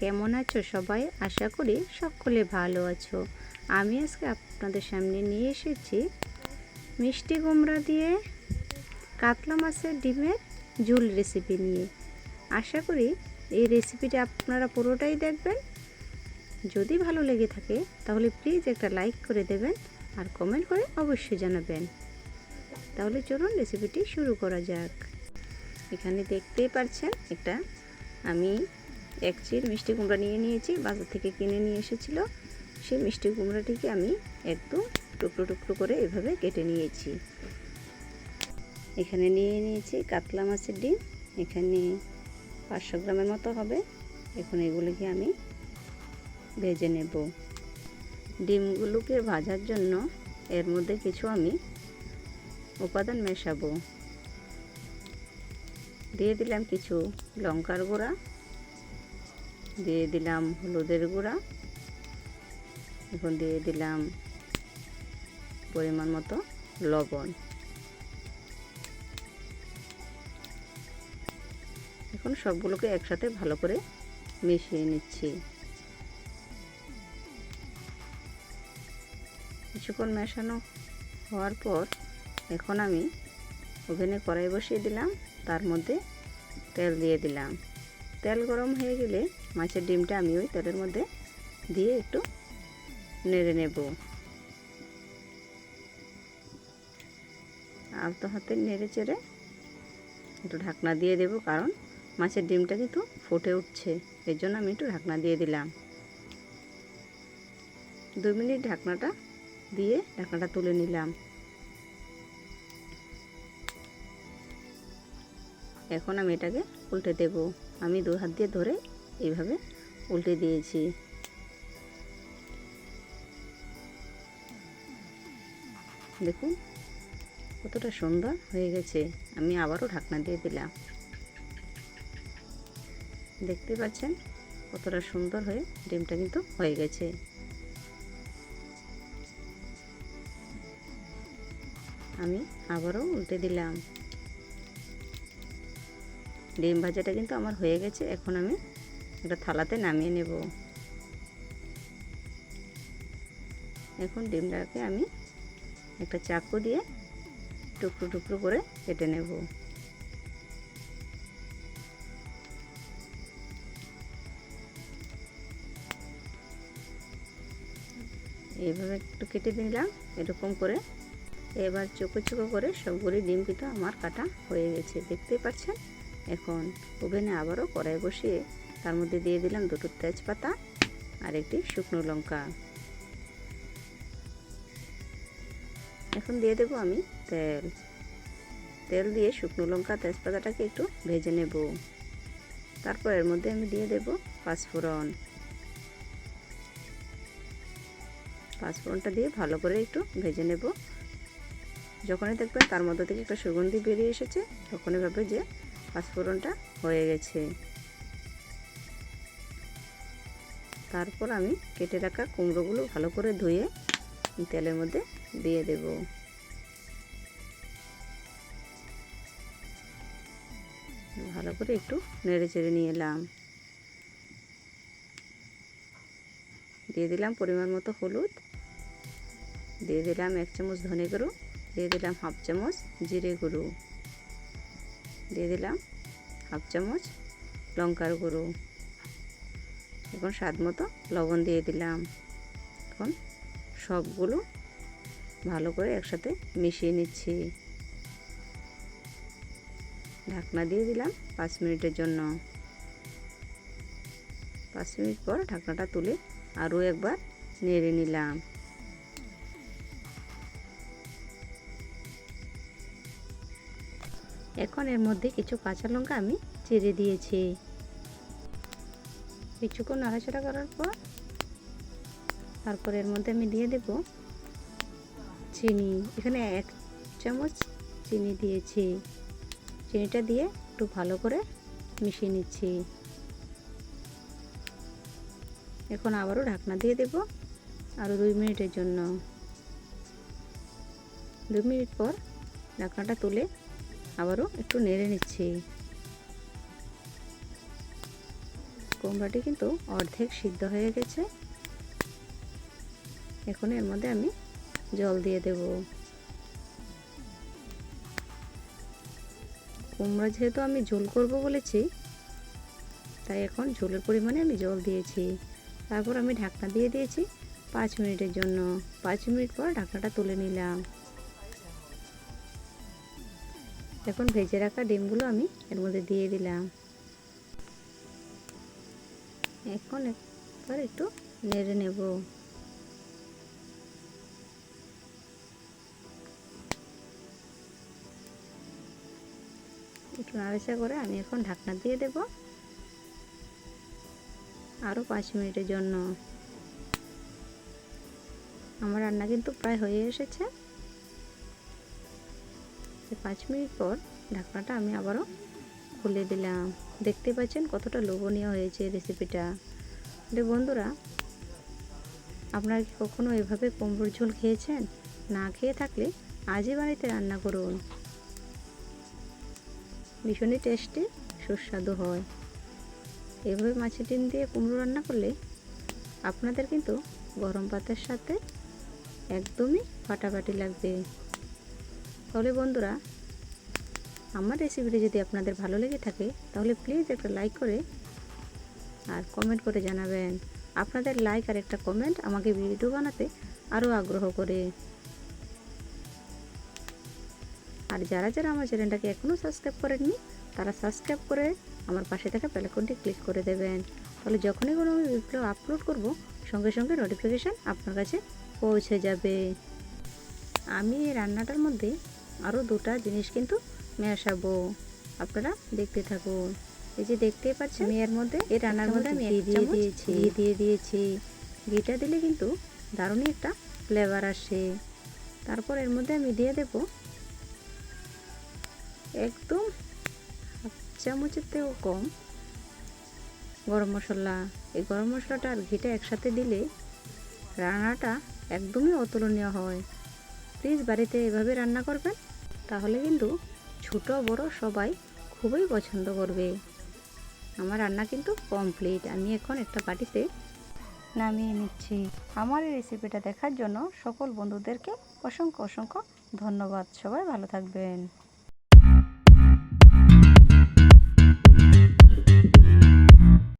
কেমন আছো সবাই? আশা করি সকলে ভালো আছো। আমি আজকে আপনাদের সামনে নিয়ে এসেছি মিষ্টি কুমড়া দিয়ে কাতলা মাছের ডিমের ঝুল রেসিপি নিয়ে। আশা করি এই রেসিপিটা আপনারা পুরোটাই দেখবেন। যদি ভালো লেগে থাকে, তাহলে প্লিজ একটা লাইক করে দেবেন আর কমেন্ট করে অবশ্যই জানাবেন। তাহলে চলুন রেসিপিটি শুরু করা যাক। এখানে দেখতেই পাচ্ছেন এটা আমি এক চির মিষ্টি কুমড়া নিয়ে নিয়েছি, বাজার থেকে কিনে নিয়ে এসেছিল। সেই মিষ্টি কুমড়াটিকে আমি একদম টুকরো টুকরো করে এভাবে কেটে নিয়েছি। এখানে নিয়ে নিয়েছি কাতলা মাছের ডিম, এখানে পাঁচশো গ্রামের মতো হবে। এখন এগুলিকে আমি ভেজে নেব। ডিমগুলোকে ভাজার জন্য এর মধ্যে কিছু আমি উপাদান মেশাবো। দিয়ে দিলাম কিছু লঙ্কার গুঁড়া দিয়ে দিলাম হলুদের গুঁড়া। এখন দিয়ে দিলাম পরিমাণ মতো লবণ। এখন সবগুলোকে একসাথে ভালো করে মিশিয়ে নিচ্ছি। কিছুক্ষণ মেশানো হওয়ার পর এখন আমি ওভেনে কড়াই বসিয়ে দিলাম, তার মধ্যে তেল দিয়ে দিলাম। তেল গরম হয়ে গেলে মাছের ডিমটা আমি ওই তেলের মধ্যে দিয়ে একটু নেড়ে নেব। আলতো হাতে নেড়ে চেড়ে একটু ঢাকনা দিয়ে দেব, কারণ মাছের ডিমটা কিন্তু ফুটে উঠছে, এর জন্য আমি একটু ঢাকনা দিয়ে দিলাম। দু মিনিট ঢাকনাটা দিয়ে ঢাকনাটা তুলে নিলাম। এখন আমি এটাকে উল্টে দেব। আমি দু হাত দিয়ে ধরে এইভাবে উল্টে দিয়েছি। দেখুন, কতটা সুন্দর হয়ে গেছে। আমি আবারও ঢাকনা দিয়ে দিলাম। দেখতে পাচ্ছেন? কতটা সুন্দর হয়ে ডিমটা কিন্তু হয়ে গেছে। আমি আবারও উল্টে দিলাম। ডিম ভাজাটা কিন্তু আমার হয়ে গেছে। এখন আমি একটা থালাতে নামিয়ে নেব। এখন ডিমটাকে আমি একটা চাকু দিয়ে টুকরো টুকরো করে কেটে নেব। এইভাবে একটু কেটে দিলাম এরকম করে। এবার চোখো চোখো করে সবগুলি ডিম কিন্তু আমার কাটা হয়ে গেছে। দেখতেই পাচ্ছেন? এখন ওভেনে আবারও কড়াই বসিয়ে তার মধ্যে দিয়ে দিলাম দুটো তেজপাতা আর একটি শুকনো লঙ্কা। এখন দিয়ে দেব আমি তেল। তেল দিয়ে শুকনো লঙ্কা, তেজপাতাটাকে একটু ভেজে নেব। তারপর এর মধ্যে আমি দিয়ে দেব পাঁচফোড়ন। পাঁচফোড়নটা দিয়ে ভালো করে একটু ভেজে নেব। যখনই দেখবেন তার মধ্যে থেকে একটা সুগন্ধি বেরিয়ে এসেছে, তখনই ভাবে যে পাঁচফোড়নটা হয়ে গেছে। তারপর আমি কেটে রাখা কুমড়োগুলো ভালো করে ধুয়ে তেলের মধ্যে দিয়ে দেব। ভালো করে একটু নেড়ে চেড়ে নিয়ে এলাম। দিয়ে দিলাম পরিমাণ মতো হলুদ। দিয়ে দিলাম এক চামচ ধনে গুঁড়ো। দিয়ে দিলাম হাফ চামচ জিরে গুঁড়ো। দিয়ে দিলাম হাফ চামচ লঙ্কার গুঁড়ো। এখন স্বাদ মতো লবণ দিয়ে দিলাম। এখন সবগুলো ভালো করে একসাথে মিশিয়ে নিচ্ছি। ঢাকনা দিয়ে দিলাম পাঁচ মিনিটের জন্য। পাঁচ মিনিট পর ঢাকনাটা তুলে আরও একবার নেড়ে নিলাম। এখন এর মধ্যে কিছু কাঁচা লঙ্কা আমি চিড়ে দিয়েছি। কিছুক্ষণ নাড়াচাড়া করার পর তারপর এর মধ্যে আমি দিয়ে দেব চিনি। এখানে এক চামচ চিনি দিয়েছি। চিনিটা দিয়ে একটু ভালো করে মিশিয়ে নিচ্ছি। এখন আবারও ঢাকনা দিয়ে দেব আরও দুই মিনিটের জন্য। দু মিনিট পর ঢাকনাটা তুলে আবারও একটু নেড়ে নিচ্ছি। কুমড়াটি কিন্তু অর্ধেক সিদ্ধ হয়ে গেছে। এখন এর মধ্যে আমি জল দিয়ে দেব। কুমড়া যেহেতু আমি ঝোল করব বলেছি, তাই এখন ঝোলের পরিমাণে আমি জল দিয়েছি। তারপর আমি ঢাকনা দিয়ে দিয়েছি পাঁচ মিনিটের জন্য। পাঁচ মিনিট পর ঢাকনাটা তুলে নিলাম। এখন ভেজে রাখা ডিমগুলো আমি এর মধ্যে দিয়ে দিলাম। এখন একবার একটু নেড়ে নেব। একটু নাড়াচা করে আমি এখন ঢাকনা দিয়ে দেব। আরও পাঁচ মিনিটের জন্য। আমার রান্না কিন্তু প্রায় হয়ে এসেছে। পাঁচ মিনিট পর ঢাকনাটা আমি আবারও খুলে দিলাম। দেখতে পাচ্ছেন কতটা লোভনীয় হয়েছে রেসিপিটা রে বন্ধুরা, আপনারা কি কখনো এভাবে কুমড়োর ঝোল খেয়েছেন? না খেয়ে থাকলে আজই বাড়িতে রান্না করুন। ভীষণই টেস্টি সুস্বাদু হয়। এভাবে মাছের ডিম দিয়ে কুমড়ো রান্না করলে আপনাদের কিন্তু গরম ভাতের সাথে একদমই ফাটাফাটি লাগবে। তাহলে বন্ধুরা আমার রেসিপিটি যদি আপনাদের ভালো লেগে থাকে, তাহলে প্লিজ একটা লাইক করে আর কমেন্ট করে জানাবেন। আপনাদের লাইক আর একটা কমেন্ট আমাকে ভিডিও বানাতে আরও আগ্রহ করে। আর যারা যারা আমার চ্যানেলটাকে এখনও সাবস্ক্রাইব করেননি, তারা সাবস্ক্রাইব করে আমার পাশে থাকা বেলাকনটি ক্লিক করে দেবেন। তাহলে যখনই কোনো আমি ভিডিও আপলোড করব, সঙ্গে সঙ্গে নোটিফিকেশান আপনার কাছে পৌঁছে যাবে। আমি এই রান্নাটার মধ্যে আরও দুটা জিনিস কিন্তু মেশাবো আপনারা দেখতে থাকুন। এই যে দেখতেই পাচ্ছেন আমি এর মধ্যে এই রান্নার মধ্যে আমি দিয়ে দিয়েছি ঘি দিয়ে দিয়েছি। ঘিটা দিলে কিন্তু দারুণই একটা ফ্লেভার আসে। তারপর এর মধ্যে আমি দিয়ে দেব একদম হাফ চামচের থেকেও কম গরম মশলা। এই গরম মশলাটা আর ঘিটা একসাথে দিলে রান্নাটা একদমই অতুলনীয় হয়। প্লিজ বাড়িতে এভাবে রান্না করবেন তাহলে কিন্তু ছোট, বড় সবাই খুবই পছন্দ করবে। আমার রান্না কিন্তু কমপ্লিট আমি এখন একটা বাটিতে নামিয়ে নিচ্ছি। আমার এই রেসিপিটা দেখার জন্য সকল বন্ধুদেরকে অসংখ্য অসংখ্য ধন্যবাদ। সবাই ভালো থাকবেন।